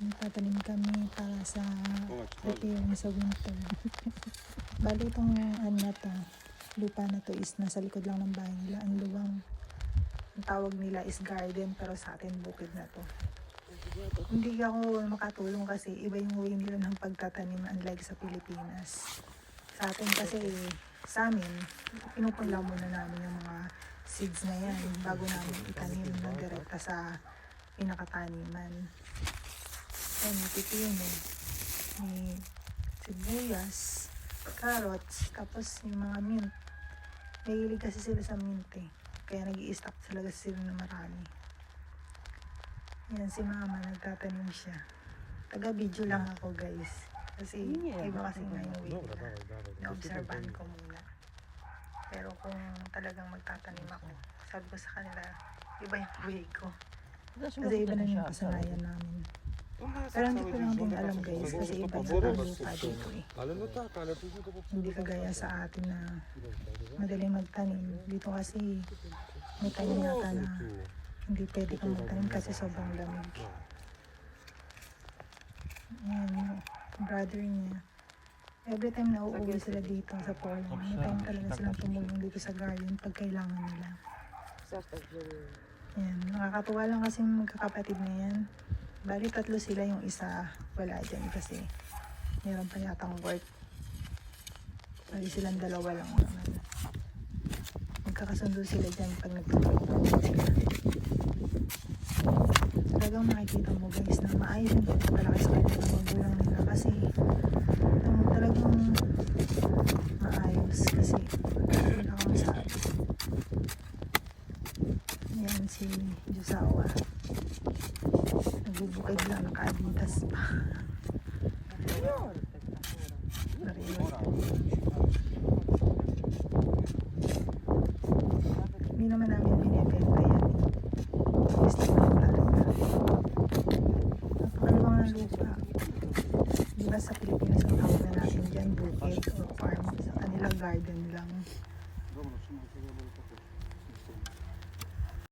Nagtatanim kami para sa prepare sa winter. Bali itong ano na to, lupa na to is nasa likod lang ng bahay nila. Ang luwang. Ang tawag nila is garden pero sa atin bukid na to. Hindi ako makatulong kasi iba yung way nila ng pagtatanim unlike sa Pilipinas. Sa atin kasi sa amin, pinupunla muna namin yung mga seeds na yan bago namin itanim ng direkta sa pinakataniman. Yan, may pipino, may sibuyas, carrots, tapos yung mga mint. Mahilig kasi sila sa mint eh. Kaya nag stock talaga sila na marami. Yan si mama, nagtatanim siya. Taga-video lang ako guys. Kasi iba kasi nga yung way nila. Na-obserbahan ko muna. Pero kung talagang magtatanim ako, sabi ko sa kanila, iba yung way ko. Kasi iba na yung kasanayan namin. Pero hindi ko lang din alam guys, kasi iba yung lupa dito eh. Hindi kagaya sa atin na madaling magtanim. Dito kasi may tanim yata na hindi pwede kang magtanim kasi sobrang lamig. Ayan, yung brother niya. Every time na uuwi sila dito sa Poland, may time talaga silang tumulong dito sa garden pag kailangan nila. Ayan, nakakatuwa lang kasi yung magkakapatid na yan. Bali tatlo sila yung isa wala dyan kasi meron pa yatang work. Bali silang dalawa lang naman. Magkakasundo sila dyan pag nagtutulungan sila. Talagang makikita mo guys na maayos yung pagpapalaki sa kanila ng magulang nila kasi um, talagang maayos kasi wala akong sabi. Yan si Jusawa. Nagbubukid lang, naka-adidas pa. Hindi naman namin binibenta yan. Gusto ko lang talaga. Napakaluwang ng lupa. Di ba sa Pilipinas ang tawag na natin dyan bukid or farm. Sa kanila garden lang.